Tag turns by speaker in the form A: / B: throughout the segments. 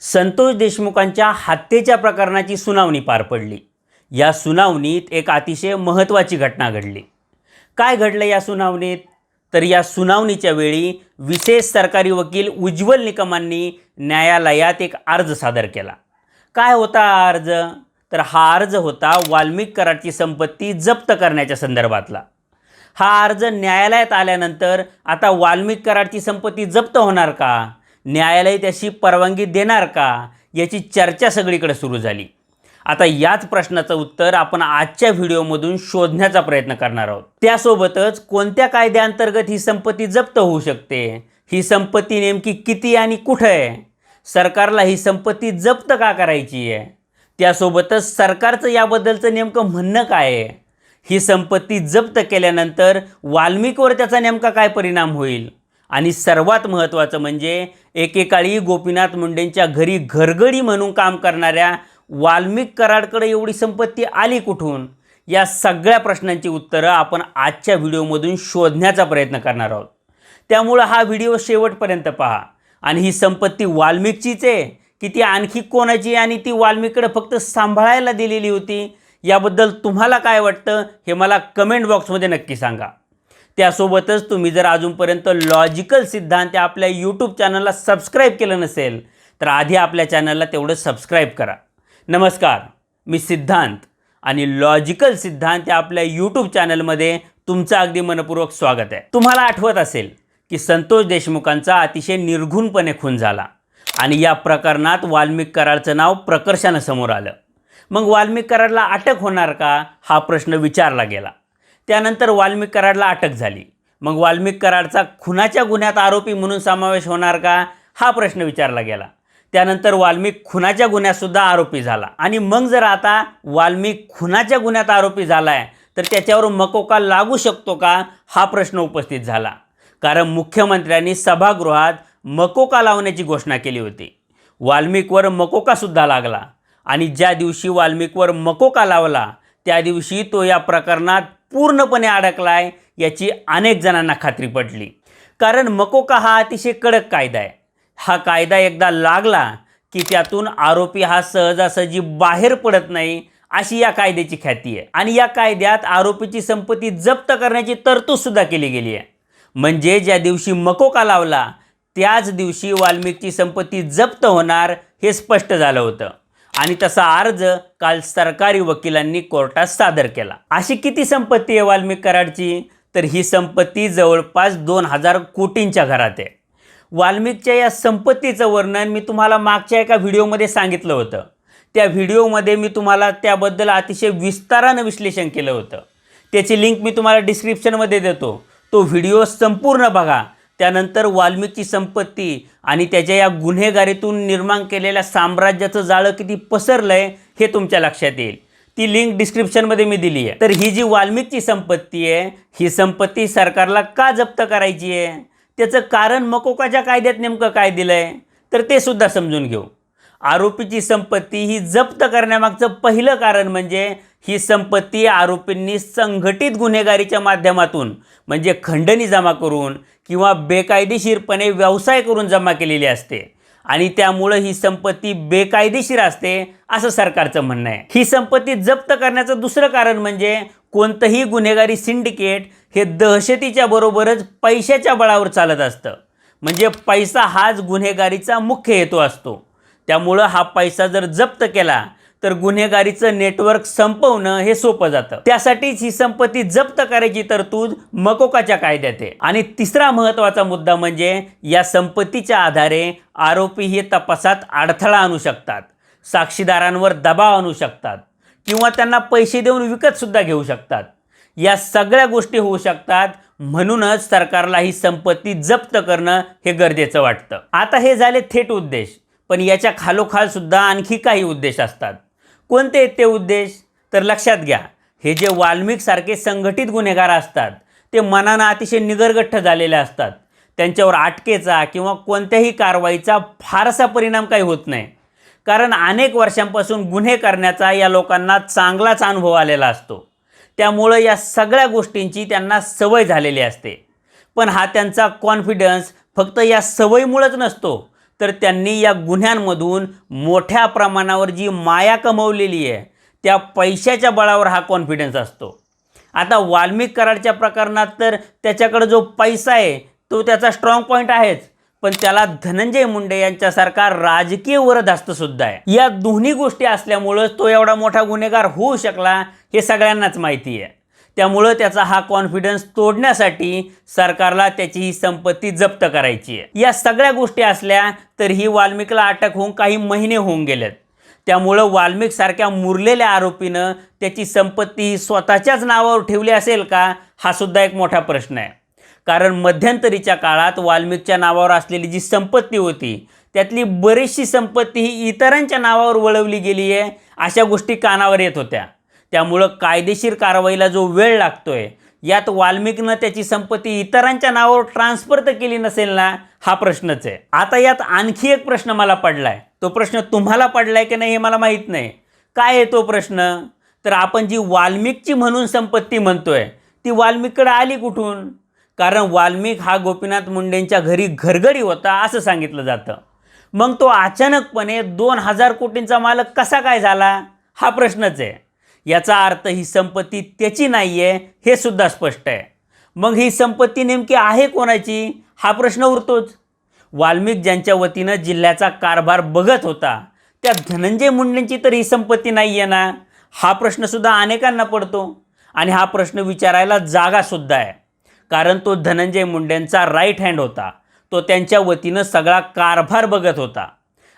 A: संतोष देशमुखांच्या हत्येच्या प्रकरणाची सुनावणी पार पडली. या सुनावणीत एक अतिशय महत्त्वाची घटना घडली. काय घडलं या सुनावणीत? तर या सुनावणीच्या वेळी विशेष सरकारी वकील उज्ज्वल निकमांनी न्यायालयात एक अर्ज सादर केला. काय होता हा अर्ज? तर हा अर्ज होता वाल्मिक कराडची संपत्ती जप्त करण्याच्या संदर्भातला. हा अर्ज न्यायालयात आल्यानंतर आता वाल्मिक कराडची संपत्ती जप्त होणार का? न्यायालय त्याची परवानगी देणार का याची चर्चा सगळीकडे सुरू झाली. आता याच प्रश्नाचं उत्तर आपण आजच्या व्हिडिओमधून शोधण्याचा प्रयत्न करणार आहोत. त्यासोबतच कोणत्या कायद्याअंतर्गत ही संपत्ती जप्त होऊ शकते? ही संपत्ती नेमकी किती आणि कुठं आहे? सरकारला ही संपत्ती जप्त का करायची आहे? त्यासोबतच सरकारचं याबद्दलचं नेमकं म्हणणं काय आहे? ही संपत्ती जप्त केल्यानंतर वाल्मिकवर त्याचा नेमका काय परिणाम होईल? आणि सर्वात महत्त्वाचं म्हणजे एकेकाळी गोपीनाथ मुंडेंच्या घरी घरगडी म्हणून काम करणाऱ्या वाल्मिक कराडकडे एवढी संपत्ती आली कुठून? या सगळ्या प्रश्नांची उत्तरं आपण आजच्या व्हिडिओमधून शोधण्याचा प्रयत्न करणार आहोत. त्यामुळं हा व्हिडिओ शेवटपर्यंत पहा. आणि ही संपत्ती वाल्मिकचीच आहे की ती आणखी कोणाची? आणि ती वाल्मिककडे फक्त सांभाळायला दिलेली होती? याबद्दल तुम्हाला काय वाटतं? हे मला कमेंट बॉक्समध्ये नक्की सांगा. त्यासोबतच तुम्ही जर अजूनपर्यंत लॉजिकल सिद्धांत आपल्या यूट्यूब चॅनलला सबस्क्राईब केलं नसेल तर आधी आपल्या चॅनलला तेवढं सबस्क्राईब करा. नमस्कार मी सिद्धांत आणि लॉजिकल सिद्धांत या आपल्या यूट्यूब चॅनलमध्ये तुमचं अगदी मनपूर्वक स्वागत आहे. तुम्हाला आठवत असेल की संतोष देशमुखांचा अतिशय निर्घुणपणे खून झाला आणि या प्रकरणात वाल्मिक कराडचं नाव प्रकर्षानं समोर आलं. मग वाल्मिक कराडला अटक होणार का? हा प्रश्न विचारला गेला. त्यानंतर वाल्मिक कराडला अटक झाली. मग वाल्मिक कराडचा खुनाच्या गुन्ह्यात आरोपी म्हणून समावेश होणार का? हा प्रश्न विचारला गेला. त्यानंतर वाल्मिक खुनाच्या गुन्ह्यातसुद्धा आरोपी झाला. आणि मग जर आता वाल्मिक खुनाच्या गुन्ह्यात आरोपी झाला आहे तर त्याच्यावर मकोका लागू शकतो का? हा प्रश्न उपस्थित झाला. कारण मुख्यमंत्र्यांनी सभागृहात मकोका लावण्याची घोषणा केली होती. वाल्मिकवर मकोकासुद्धा लागला. आणि ज्या दिवशी वाल्मिकवर मकोका लावला त्या दिवशी तो या प्रकरणात पूर्णपणे अडकला आहे याची अनेक जणांना खात्री पडली कारण मकोका हा अतिशय कडक कायदा आहे. हा कायदा एकदा लागला की त्यातून आरोपी हा सहजासहजी बाहेर पडत नाही अशी या कायद्याची ख्याती आहे. आणि या कायद्यात आरोपीची संपत्ती जप्त करण्याची तरतूदसुद्धा केली गेली आहे. म्हणजे ज्या दिवशी मकोका लावला त्याच दिवशी वाल्मिकची संपत्ती जप्त होणार हे स्पष्ट झालं होतं. आणि तसा अर्ज काल सरकारी वकिलांनी कोर्टात सादर केला. अशी किती संपत्ती आहे वाल्मिक कराडची? तर ही संपत्ती जवळपास दोन हजार कोटींच्या घरात आहे. वाल्मिकच्या या संपत्तीचं वर्णन मी तुम्हाला मागच्या एका व्हिडिओमध्ये सांगितलं होतं. त्या व्हिडिओमध्ये मी तुम्हाला त्याबद्दल अतिशय विस्तारानं विश्लेषण केलं होतं. त्याची लिंक मी तुम्हाला डिस्क्रिप्शनमध्ये देतो. तो व्हिडिओ संपूर्ण बघा. त्यानंतर वाल्मिकची संपत्ती आणि त्याच्या या गुन्हेगारीतून निर्माण केलेल्या साम्राज्याचं जाळं किती पसरलं आहे हे तुमच्या लक्षात येईल. ती लिंक डिस्क्रिप्शनमध्ये मी दिली आहे. तर ही जी वाल्मिकची संपत्ती आहे ही संपत्ती सरकारला का जप्त करायची आहे? त्याचं कारण मकोकाच्या कायद्यात नेमकं काय दिलं आहे तर ते सुद्धा समजून घेऊ. आरोपीची संपत्ती ही जप्त करण्यामागचं पहिलं कारण म्हणजे ही संपत्ती आरोपींनी संघटित गुन्हेगारीच्या माध्यमातून म्हणजे खंडणी जमा करून किंवा बेकायदेशीरपणे व्यवसाय करून जमा केलेली असते. आणि त्यामुळं ही संपत्ती बेकायदेशीर असते असं सरकारचं म्हणणं आहे. ही संपत्ती जप्त करण्याचं दुसरं कारण म्हणजे कोणतंही गुन्हेगारी सिंडिकेट हे दहशतीच्या बरोबरच पैशाच्या बळावर चालत असतं. म्हणजे पैसा हाच गुन्हेगारीचा मुख्य हेतू असतो. त्यामुळं हा पैसा जर जप्त केला तर गुन्हेगारीचं नेटवर्क संपवणं हे सोपं जातं. त्यासाठीच ही संपत्ती जप्त करायची तरतूद मकोकाच्या कायद्यात आहे. आणि तिसरा महत्त्वाचा मुद्दा म्हणजे या संपत्तीच्या आधारे आरोपी हे तपासात अडथळा आणू शकतात साक्षीदारांवर दबाव आणू शकतात किंवा त्यांना पैसे देऊन विकतसुद्धा घेऊ शकतात. या सगळ्या गोष्टी होऊ शकतात म्हणूनच सरकारला ही संपत्ती जप्त करणं हे गरजेचं वाटतं. आता हे झाले थेट उद्देश पण याच्या खालोखाल सुद्धा आणखी काही उद्देश असतात. कोणते आहेत ते उद्देश? तर लक्षात घ्या हे जे वाल्मिकसारखे संघटित गुन्हेगार असतात ते मनानं अतिशय निगरगठ्ठ झालेले असतात. त्यांच्यावर अटकेचा किंवा कोणत्याही कारवाईचा फारसा परिणाम काही होत नाही. कारण अनेक वर्षांपासून गुन्हे करण्याचा या लोकांना चांगलाच अनुभव आलेला असतो. त्यामुळं या सगळ्या गोष्टींची त्यांना सवय झालेली असते. पण हा त्यांचा कॉन्फिडन्स फक्त या सवयीमुळंच नसतो. तर त्यांनी या गुन्ह्यांमधून मोठ्या प्रमाणावर जी माया कमवलेली आहे त्या पैशाच्या बळावर हा कॉन्फिडन्स असतो. आता वाल्मिक कराडच्या प्रकरणात तर त्याच्याकडे जो पैसा आहे तो त्याचा स्ट्रॉंग पॉईंट आहेच. पण त्याला धनंजय मुंडे यांच्यासारखा राजकीय वरदहस्तसुद्धा आहे. या दोन्ही गोष्टी असल्यामुळंच तो एवढा मोठा गुन्हेगार होऊ शकला हे सगळ्यांनाच माहिती आहे. त्यामुळं त्याचा हा कॉन्फिडन्स तोडण्यासाठी सरकारला त्याची ही संपत्ती जप्त करायची आहे. या सगळ्या गोष्टी असल्या तर ही वाल्मिकला अटक होऊन काही महिने होऊन गेलेत. त्यामुळं वाल्मिकसारख्या मुरलेल्या आरोपीनं त्याची संपत्ती ही स्वतःच्याच नावावर ठेवली असेल का हा सुद्धा एक मोठा प्रश्न आहे. कारण मध्यंतरीच्या काळात वाल्मिकच्या नावावर असलेली जी संपत्ती होती त्यातली बरीचशी संपत्ती ही इतरांच्या नावावर वळवली गेली आहे अशा गोष्टी कानावर येत होत्या. त्यामुळं कायदेशीर कारवाईला जो वेळ लागतोय यात वाल्मिकनं त्याची संपत्ती इतरांच्या नावावर ट्रान्सफर तर केली नसेल ना हा प्रश्नच आहे. आता यात आणखी एक प्रश्न मला पडलाय. तो प्रश्न तुम्हाला पडलाय की नाही हे मला माहीत नाही. काय आहे तो प्रश्न? तर आपण जी वाल्मिकची म्हणून संपत्ती म्हणतोय ती वाल्मिककडे आली कुठून? कारण वाल्मिक हा गोपीनाथ मुंडेंच्या घरी घरघरी होता असं सांगितलं जातं. मग तो अचानकपणे दोन हजार कोटींचा मालक कसा काय झाला? हा प्रश्नच आहे. याचा अर्थ ही संपत्ती त्याची नाही आहे हे सुद्धा स्पष्ट आहे. मग ही संपत्ती नेमकी आहे कोणाची? हा प्रश्न उरतोच. वाल्मिक ज्यांच्या वतीनं जिल्ह्याचा कारभार बघत होता त्या धनंजय मुंडेंची तर ही संपत्ती नाही आहे ना? हा प्रश्नसुद्धा अनेकांना पडतो आणि हा प्रश्न विचारायला जागासुद्धा आहे. कारण तो धनंजय मुंडेंचा राईट हँड होता. तो त्यांच्या वतीनं सगळा कारभार बघत होता.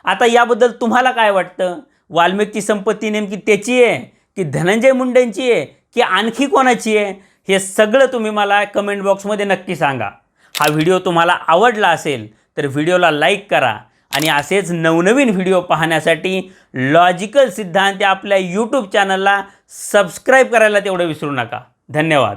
A: आता याबद्दल तुम्हाला काय वाटतं? वाल्मिकची संपत्ती नेमकी त्याची आहे की धनंजय मुंडेंची आहे की आणखी कोणाची आहे हे सगळं तुम्ही मला कमेंट बॉक्समध्ये नक्की सांगा. हा व्हिडिओ तुम्हाला आवडला असेल तर व्हिडिओला लाईक करा आणि असेच नवनवीन व्हिडिओ पाहण्यासाठी लॉजिकल सिद्धांत आपल्या यूट्यूब चॅनलला सबस्क्राईब करायला तेवढं विसरू नका. धन्यवाद.